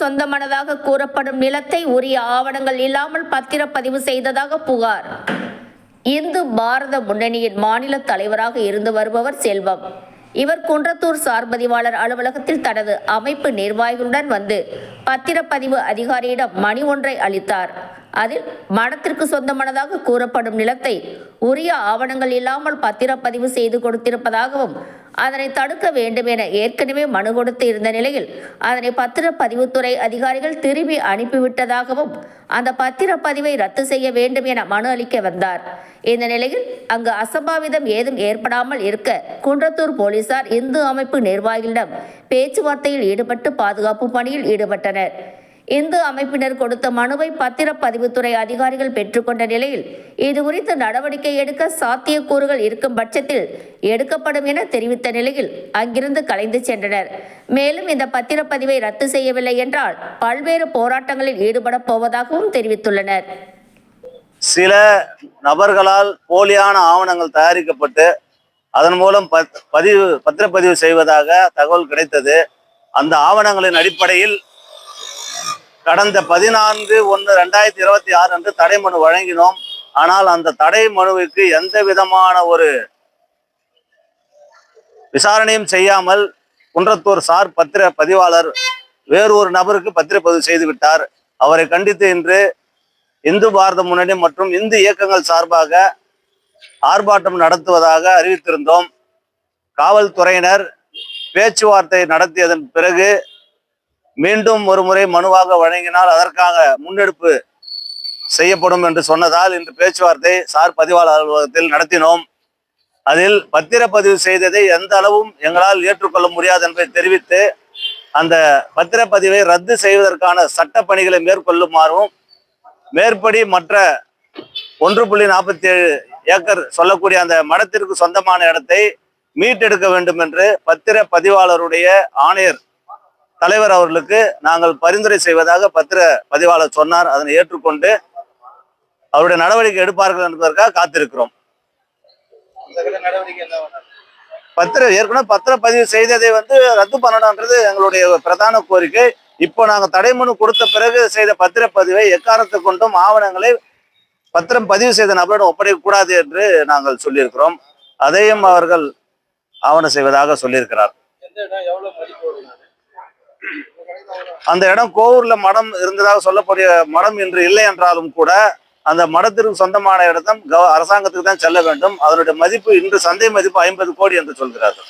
சொந்தமானதாக கூறப்படும் நிலத்தை உரிய ஆவணங்கள் இல்லாமல் பத்திரப்பதிவு செய்ததாக புகார். இந்து பாரத முன்னணியின் மாநில தலைவராக இருந்து வருபவர் செல்வம். இவர் குன்றத்தூர் சார்பதிவாளர் அலுவலகத்தில் தனது அமைப்பு நிர்வாகிகளுடன் வந்து பத்திரப்பதிவு அதிகாரியிடம் மணி ஒன்றை அளித்தார். அதில் மனத்திற்கு சொந்தமானதாக கூறப்படும் நிலத்தை உரிய ஆவணங்கள் இல்லாமல் பத்திரப்பதிவு செய்து கொடுத்திருப்பதாகவும் அதனை தடுக்க வேண்டும் என ஏற்கனவே மனு கொடுத்து இருந்த நிலையில் அதனை பத்திரப்பதிவுத்துறை அதிகாரிகள் திரும்பி அனுப்பிவிட்டதாகவும் அந்த பத்திரப்பதிவை ரத்து செய்ய வேண்டும் என மனு அளிக்க வந்தார். இந்த நிலையில் அங்கு அசம்பாவிதம் ஏதும் ஏற்படாமல் இருக்க குன்றத்தூர் போலீசார் இந்து அமைப்பு நிர்வாகிகளிடம் பேச்சுவார்த்தையில் ஈடுபட்டு பாதுகாப்பு பணியில் ஈடுபட்டனர். இந்து அமைப்பினர் கொடுத்த மனுவை பத்திரப்பதிவுத்துறை அதிகாரிகள் பெற்றுக்கொண்ட நிலையில் இது குறித்து நடவடிக்கை எடுக்க சாத்தியக்கூறுகள் இருக்கும் பட்சத்தில் எடுக்கப்படும் என தெரிவித்த நிலையில் அங்கிருந்து கலைந்து சென்றனர். மேலும் இந்த பத்திரப்பதிவை ரத்து செய்யவில்லை என்றால் பல்வேறு போராட்டங்களில் ஈடுபடப் போவதாகவும் தெரிவித்துள்ளனர். சில நபர்களால் போலியான ஆவணங்கள் தயாரிக்கப்பட்டு அதன் மூலம் பத்- பதிவு பத்திரப்பதிவு செய்வதாக தகவல் கிடைத்தது. அந்த ஆவணங்களின் அடிப்படையில் கடந்த பதினான்கு ஒன்று ரெண்டாயிரத்தி இருபத்தி ஆறு அன்று தடை மனு வழங்கினோம். ஆனால் அந்த தடை மனுவுக்கு எந்த விதமான ஒரு விசாரணையும் செய்யாமல் குன்றத்தூர் சார் பத்திர பதிவாளர் வேறு ஒரு நபருக்கு பத்திரப்பதிவு செய்துவிட்டார். அவரை கண்டித்து இன்று இந்து பாரத முன்னணி மற்றும் இந்து இயக்கங்கள் சார்பாக ஆர்ப்பாட்டம் நடத்துவதாக அறிவித்திருந்தோம். காவல்துறையினர் பேச்சுவார்த்தை நடத்தியதன் பிறகு மீண்டும் ஒரு முறை மனுவாக வழங்கினால் அதற்காக முன்னெடுப்பு செய்யப்படும் என்று சொன்னதால் இன்று பேச்சுவார்த்தை சார் பதிவாளர் அலுவலகத்தில் நடத்தினோம். அதில் பத்திரப்பதிவு செய்ததை எந்த அளவும் எங்களால் ஏற்றுக்கொள்ள முடியாது என்பதை தெரிவித்து அந்த பத்திரப்பதிவை ரத்து செய்வதற்கான சட்ட பணிகளை மேற்கொள்ளுமாறும் மேற்படி மற்ற ஒன்று புள்ளி நாற்பத்தி ஏழு ஏக்கர் சொல்லக்கூடிய அந்த மடத்திற்கு சொந்தமான இடத்தை மீட்டெடுக்க வேண்டும் என்று பத்திர பதிவாளருடைய ஆணையர் தலைவர் அவர்களுக்கு நாங்கள் பரிந்துரை செய்வதாக பத்திர பதிவாளர் சொன்னார். அதனை ஏற்றுக்கொண்டு அவருடைய நடவடிக்கை எடுப்பார்கள் என்பதற்காக காத்திருக்கிறோம். பத்திர ஏற்கனவே பத்திரப்பதிவு செய்ததை வந்து ரத்து பண்ணணும்ன்றது எங்களுடைய பிரதான கோரிக்கை. இப்போ நாங்கள் தடைமனு கொடுத்த பிறகு செய்த பத்திரப்பதிவை எக்காரணத்தை கொண்டும் ஆவணங்களை பத்திரம் பதிவு செய்த நபரிடம் ஒப்படைக்கக்கூடாது என்று நாங்கள் சொல்லியிருக்கிறோம். அதையும் அவர்கள் ஆவணம் செய்வதாக சொல்லியிருக்கிறார். அந்த இடம் கோவூர்ல மடம் இருந்ததாக சொல்லக்கூடிய மடம் இன்று இல்லை என்றாலும் கூட அந்த மடத்திற்கு சொந்தமான இடம் கவ- அரசாங்கத்துக்கு தான் செல்ல வேண்டும். அதனுடைய மதிப்பு இன்று சந்தை மதிப்பு ஐம்பது கோடி என்று சொல்கிறார்கள்.